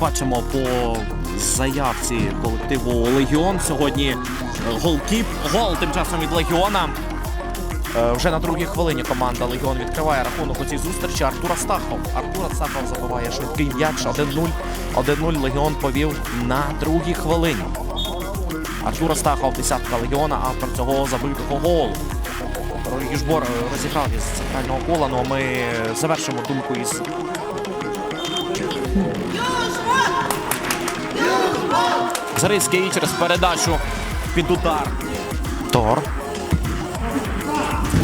Бачимо по заявці колективу Легіон сьогодні голкіп. Гол тим часом від Легіона. Е, Вже на другій хвилині команда Легіон відкриває рахунок у цій зустрічі. Артур Астахов. Артур Астахов забиває швидкий м'яч. 1-0. 1-0 Легіон повів на другій хвилині. Артур Астахов, десятка Легіона, автор цього забитого голу. Южбор е, розіграв із центрального кола, ну а ми завершимо думку із Зарицький через передачу під удар. Тор.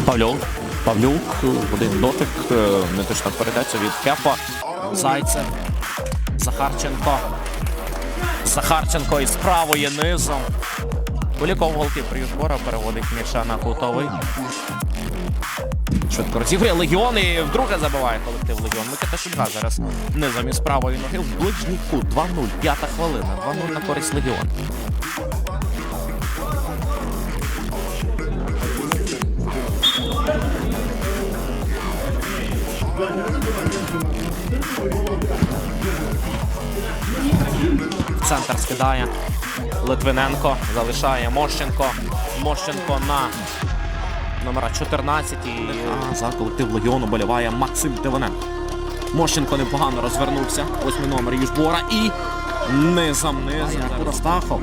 Павлюк. Павлюк. Один дотик. е, Неточна передача від Кепа. Зайцев. Захарченко. Захарченко із правої низом. Куліков голкіпер Южбора переводить м'яча на кутовий. Швидко розігрує Легіон і вдруге забиває колектив Легіон. Микита Шульга зараз низом із правої ноги в ближній кут. 2-0, п'ята хвилина. 2-0 на користь Легіон. Центр скидає Литвиненко, залишає Мощенко. Мощенко на номера 14 і а, за колектив Легіону боліває Максим Тиваненко. Мощенко непогано розвернувся. Восьмий номер Южбора і низом низом Артур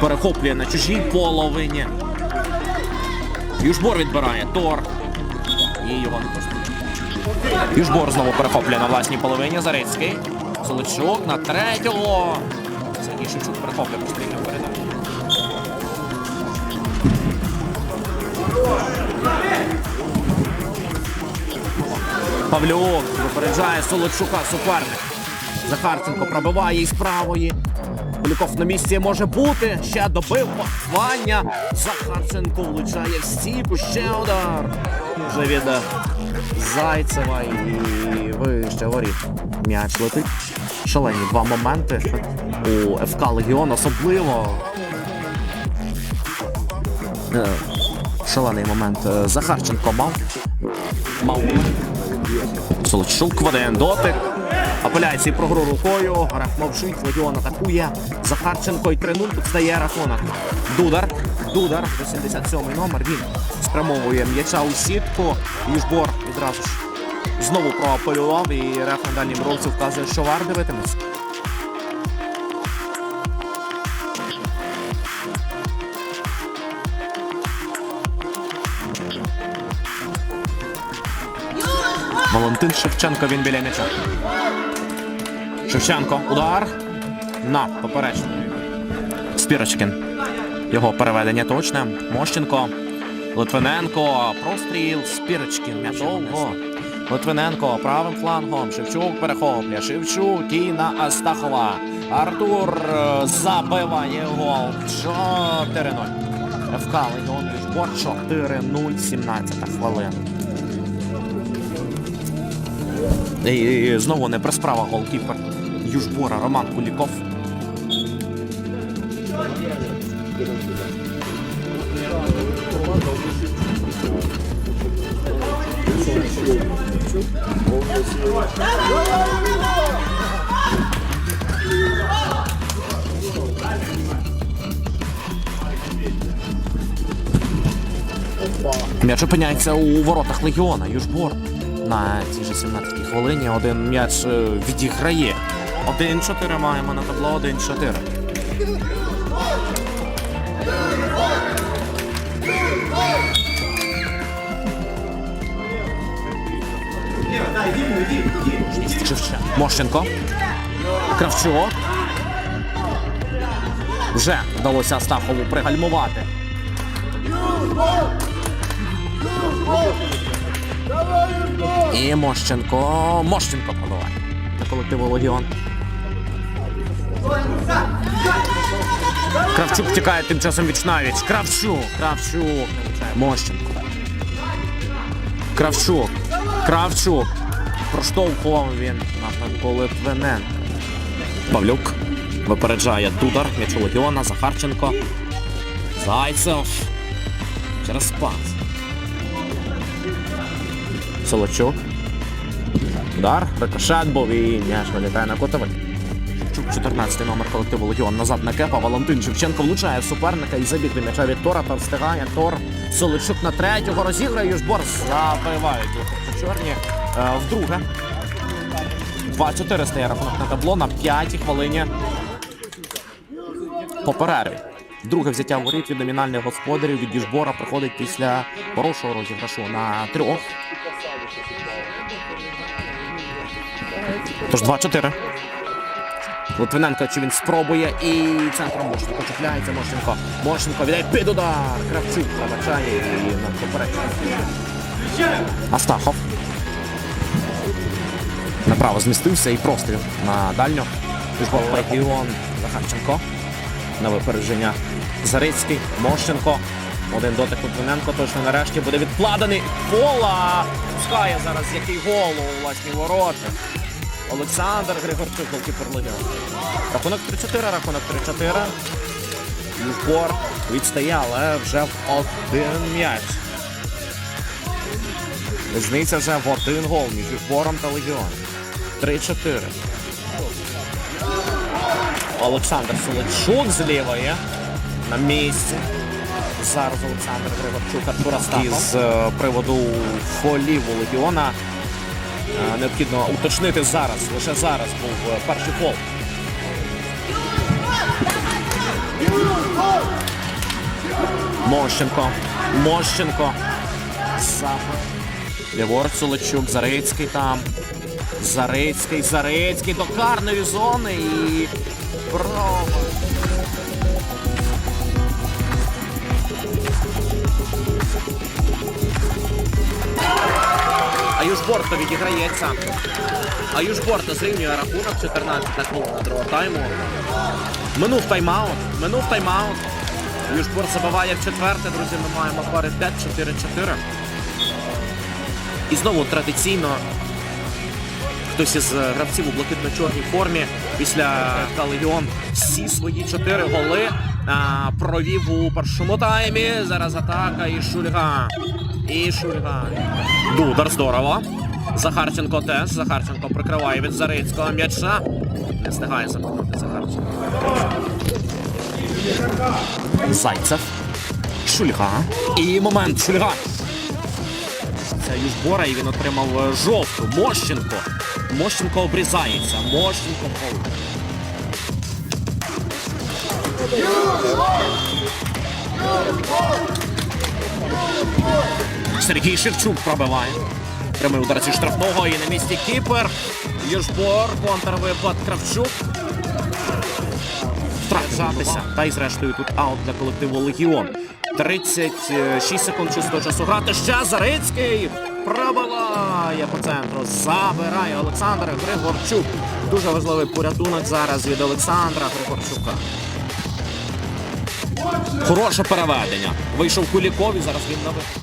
перехоплює на чужій половині. Южбор відбирає Тор. І його не пустить. Южбор знову перехоплює на власній половині. Зарицький. Соличук на третього. Сергій Шевчук перехоплює пострільну передачу. Павлюк випереджає Солодчука суперник. Захарченко пробиває із правої. Поляков на місці може бути. Ще добив пахвання. Захарченко влучає в стійку. Ще удар. Вже від е, Зайцева і вище воріт. М'яч летить. Шалені два моменти у ФК Легіон, особливо. Шалений момент. Е, Захарченко мав. Мав момент. В один дотик. Апеляції про гру рукою. Мовчить, Легіон атакує. Захарченко і 3-0 тут стає рахунок. Дудар. Дудар, 87-й номер. Він спрямовує м'яча у сітку. Южбор відразу ж знову проапелював і реф на дальнім вказує, що вар дивитиметься. Валентин Шевченко він біля м'яча. Шевченко. Удар. На поперечний. Спірочкін. Його переведення точне. Мощенко. Литвиненко. Простріл. Спірочкін. М'яч довго. Литвиненко правим флангом. Шевчук перехоплює. Шевчук і на Астахова. Артур е, забиває гол. 4-0. ФК Легіон Южбор 4-0. 17 хвилина. І знову не присправа голкіпер Южбора Роман Куліков. М'яч опиняється у воротах Легіона. Южбор на цій же 17-й хвилині один м'яч е, відіграє. 1-4 маємо на табло 1-4. Мощенко. Кравчук. Вже вдалося Астахову пригальмувати. І Мощенко. Мощенко пробиває. Для колективу Легіон. Кравчук втікає тим часом віч навіч. Кравчук. Кравчук. Мощенко. Кравчук. Кравчук. Проштовхував він напрямку Литвиненка. Павлюк. Випереджає Дудар. М'яч у Легіона. Захарченко. Зайцев. Через пас. Солочук. Удар, рикошет був і м'яч вилітає на котовий. Шевчук, 14 номер колективу Легіон назад на кепа. Валентин Шевченко влучає суперника і забіг до м'яча від Тора та встигає Тор. Соличук на третього розіграє. Южбор забивають чорні. Е, вдруге. 2-4 стає рахунок на табло на п'ятій хвилині по перерві. Друге взяття воріт від номінальних господарів від Діжбора проходить після хорошого розіграшу на трьох. Тож 2-4. Литвиненко, чи він спробує і центром Мошенко чіпляється Мошенко. Мошенко віддає під удар. Кравчук пробачає і на попередньо. Астахов. Направо змістився і простріл на дальню. Регіон Захарченко. На випередження Зарицький, Мощенко. Один дотик Литвиненко точно нарешті буде відкладений. Пола! Пускає зараз який гол у власні ворота. Олександр Григорчук, голкіпер Легіон. Рахунок 3-4, рахунок 3-4. Южбор відстає, але вже в один м'яч. Різниця вже в один гол між Южбором та Легіоном. 3-4. Олександр Солодчук з лівої на місці. Зараз Олександр Григорчук, Артур Астахов. З е, приводу фолів у Легіона е, необхідно уточнити зараз. Лише зараз був е, перший фол. Мощенко. Мощенко. Ліворуч Солодчук, Зарицький там. Зарицький, Зарицький до карної зони і право. Южборто відіграється. А Южборто зрівнює рахунок 14 хвилина другого тайму. Минув тайм-аут. Минув тайм-аут. Южбор забиває в четверте, друзі. Ми маємо пари 5-4-4. І знову традиційно хтось із гравців у блакитно-чорній формі після Легіон всі свої чотири голи провів у першому таймі. Зараз атака і Шульга. І Шульга. Дудар здорово. Захарченко теж. Захарченко прикриває від Зарицького м'яча. Не встигає замкнути Захарченко. Зайцев. Шульга. І момент Шульга. Це Южбора, і він отримав жовту. Мощенко. Мощенко обрізається. Мощенко фол. Сергій Шевчук пробиває. Прямий удар зі штрафного і на місці кіпер. Южбор, контрвипад Кравчук. Втрататися. Та й зрештою тут аут для колективу Легіон. 36 секунд чистого часу грати. Ще Зарицький пробиває по центру. Забирає Олександр Григорчук. Дуже важливий порятунок зараз від Олександра Григорчука. Хороше переведення. Вийшов Куліков і зараз він на